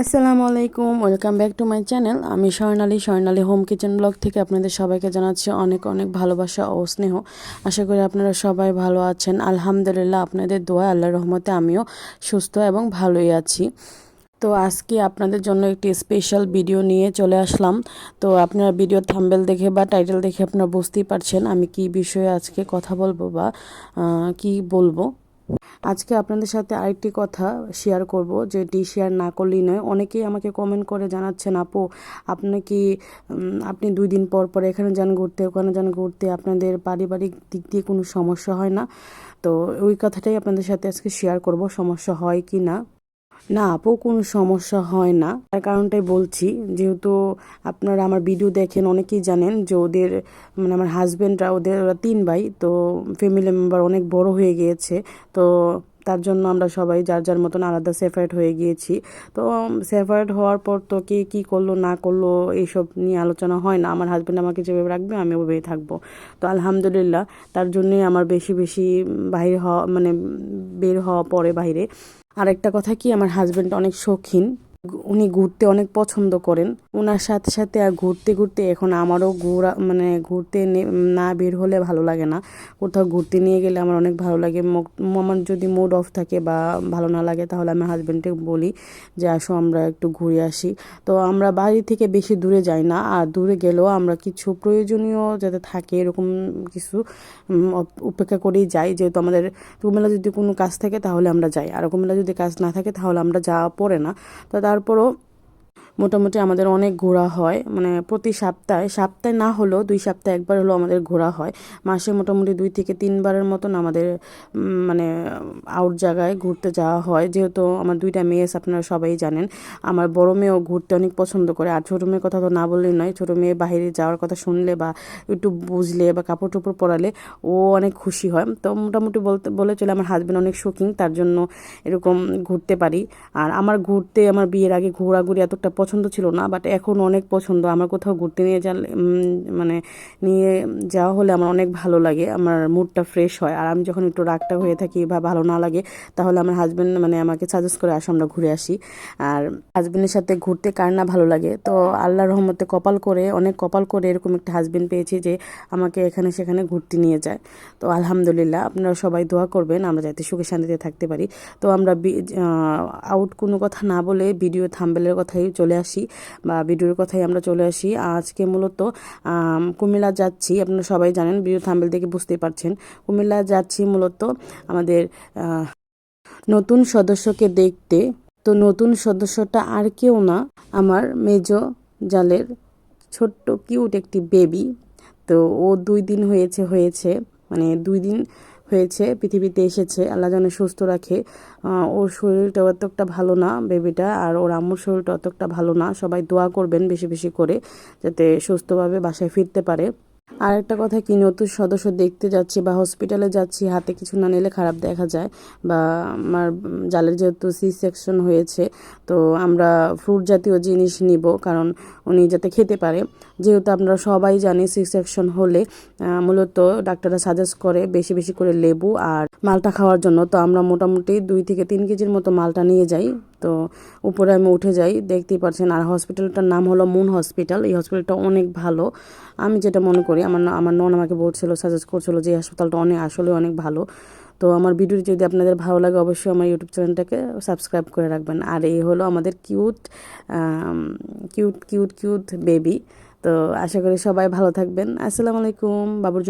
আসসালামু আলাইকুম welcome back to my channel. আমি Swarnali Swarnali home kitchen blog থেকে আপনাদের সবাইকে জানাচ্ছি অনেক অনেক ভালোবাসা ও স্নেহ। আশা করি আপনারা সবাই ভালো আছেন। আলহামদুলিল্লাহ, আপনাদের দোয়া আল্লাহ রহমতে আমিও সুস্থ এবং ভালোই আছি। তো আজকে আপনাদের জন্য একটি স্পেশাল ভিডিও নিয়ে চলে আসলাম। তো আপনারা ভিডিও থাম্বেল দেখে বা টাইটেল দেখে আপনারা বুঝতেই পারছেন আমি কি বিষয়ে আজকে কথা বলব বা কি বলব। আজকে আপনাদের সাথে আরেকটি কথা শেয়ার করব যেটি শেয়ার না করলেই নয়। অনেকেই আমাকে কমেন্ট করে জানাচ্ছেন, আপু, আপনি কি আপনি দুই দিন পর পর এখানে যান ঘুরতে, ওখানে যান ঘুরতে, আপনাদের পারিবারিক দিক দিয়ে কোনো সমস্যা হয় না? তো ওই কথাটাই আপনাদের সাথে আজকে শেয়ার করব, সমস্যা হয় কি না। না, আপু, কোনো সমস্যা হয় না। তার কারণটাই বলছি, যেহেতু আপনারা আমার ভিডিও দেখেন, অনেকেই জানেন যে ওদের মানে আমার হাজব্যান্ডরা ওদের, ওরা তিন ভাই, তো ফ্যামিলি মেম্বার অনেক বড় হয়ে গিয়েছে। তো তার জন্য আমরা সবাই যার যার মতন আলাদা সেপারেট হয়ে গিয়েছি। তো সেপারেট হওয়ার পর তো কে কী করল, না করল, এইসব নিয়ে আলোচনা হয় না। আমার হাজব্যান্ড আমাকে যেভাবে রাখবে, আমি ওভাবেই থাকব। তো আলহামদুলিল্লাহ, তার জন্যই আমার বেশি বেশি বাইরে হওয়া মানে বের হওয়া পরে বাইরে। আরেকটা কথা কি আমার হাজব্যান্ড অনেক শৌখিন। উনি ঘুরতে অনেক পছন্দ করেন। ওনার সাথে সাথে আর ঘুরতে ঘুরতে এখন আমারও ঘোরা মানে ঘুরতে না বের হলে ভালো লাগে না। কোথাও ঘুরতে নিয়ে গেলে আমার অনেক ভালো লাগে। আমার যদি মুড অফ থাকে বা ভালো না লাগে তাহলে আমি হাজব্যান্ডকে বলি যে, আসো আমরা একটু ঘুরে আসি। তো আমরা বাড়ি থেকে বেশি দূরে যাই না। আর দূরে গেলেও আমরা কিছু প্রয়োজনীয় যাতে থাকে এরকম কিছু উপেক্ষা করেই যাই। যেহেতু আমাদের কুমিল্লা যদি কোনো কাজ থাকে তাহলে আমরা যাই। আর কুমিল্লা যদি কাজ না থাকে তাহলে আমরা যাওয়া পড়ে না। তো তারপরও মোটামুটি আমাদের অনেক ঘোরা হয় মানে প্রতি সপ্তাহে সপ্তাহে না হলেও দুই সপ্তাহে একবার হলেও আমাদের ঘোরা হয়। মাসে মোটামুটি দুই থেকে তিনবারের মতন আমাদের মানে আউট জায়গায় ঘুরতে যাওয়া হয়। যেহেতু আমার দুইটা মেয়ে আপনারা সবাই জানেন। আমার বড় মেয়েও ঘুরতে অনেক পছন্দ করে। আর ছোটো মেয়ের কথা তো না বললেই নয়, ছোটো মেয়ে বাইরে যাওয়ার কথা শুনলে বা একটু বুঝলে বা কাপড় টুপড় পরালে ও অনেক খুশি হয়। তো মোটামুটি বলতে, বলে চলে আমার হাজব্যান্ড অনেক শৌখিন, তার জন্য এরকম ঘুরতে পারি। আর আমার ঘুরতে, আমার বিয়ের আগে ঘোরাঘুরি এতটা পছন্দ ছিল না বাট এখন অনেক পছন্দ। আমার কোথাও ঘুরতে নিয়ে যান মানে নিয়ে যাওয়া হলে আমার অনেক ভালো লাগে, আমার মুডটা ফ্রেশ হয়। আর আমি যখন একটু রাগটা হয়ে থাকি বা ভালো না লাগে, তাহলে আমার হাজব্যান্ড মানে আমাকে সাজেস্ট করে আসো, আমরা ঘুরে আসি। আর হাজব্যান্ডের সাথে ঘুরতে কার না ভালো লাগে? তো আল্লাহর রহমতে কপাল করে, অনেক কপাল করে এরকম একটা হাজব্যান্ড পেয়েছি যে আমাকে এখানে সেখানে ঘুরতে নিয়ে যায়। তো আলহামদুলিল্লাহ, আপনারা সবাই দোয়া করবেন, আমরা যাতে সুখে শান্তিতে থাকতে পারি। তো আমরা আউট কোনো কথা না বলে ভিডিও থাম্বেলের কথাই চলে আসি, বা ভিডিওর কথাই আমরা চলে আসি। আজকে মূলত কুমিল্লা যাচ্ছি। আপনারা সবাই জানেন, ভিডিও থাম্বেল দেখে বুঝতেই পারছেন। কুমিল্লা যাচ্ছি মূলত আমাদের নতুন সদস্যকে দেখতে। তো নতুন সদস্যটা আর কেউ না, আমার মেজ জালের ছোট্ট কিউট একটি বেবি তো ও দুই দিন হয়েছে হয়েছে মানে দুই দিন হয়েছে, পৃথিবীতে এসেছে, আল্লাহ যেন সুস্থ রাখে। ওর শরীরটা অতটা ভালো না, বেবিটা, আর ওর আম্মুর শরীরটা অতটা ভালো না। সবাই দোয়া করবেন বেশি বেশি করে, যাতে সুস্থভাবে বাসায় ফিরতে পারে। আর একটা কথা কি, নতুন সদস্য দেখতে যাচ্ছি বা হসপিটালে যাচ্ছি, হাতে কিছু না নিলে খারাপ দেখা যায় বা আমার জালের যেহেতু সি সেকশন হয়েছে, তো আমরা ফ্রুট জাতীয় জিনিস নিব কারণ উনি যাতে খেতে পারে। যেহেতু আমরা সবাই জানি সি সেকশন হলে মূলত ডাক্তাররা সাজেস্ট করে বেশি বেশি করে লেবু আর মালটা খাওয়ার জন্য। তো আমরা মোটামুটি দুই থেকে তিন কেজির মতো মালটা নিয়ে যাই। তো উপরে আমি উঠে যাই, দেখতেই পাচ্ছেন আর হসপিটালটার নাম হলো মুন হসপিটাল এই হসপিটালটা অনেক ভালো। আমি যেটা মনে করি, আমার আমার নন আমাকে বলছিল সাজেস্ট করছিল যে হাসপাতালটা অনেক আসলে অনেক ভালো। তো আমার ভিডিওটি যদি আপনাদের ভালো লাগে, অবশ্যই আমার ইউটিউব চ্যানেলটাকে সাবস্ক্রাইব করে রাখবেন। আর এই হলো আমাদের cute cute cute cute baby তো আশা করি সবাই ভালো থাকবেন। আসসালামু আলাইকুম, বাবুর জন্য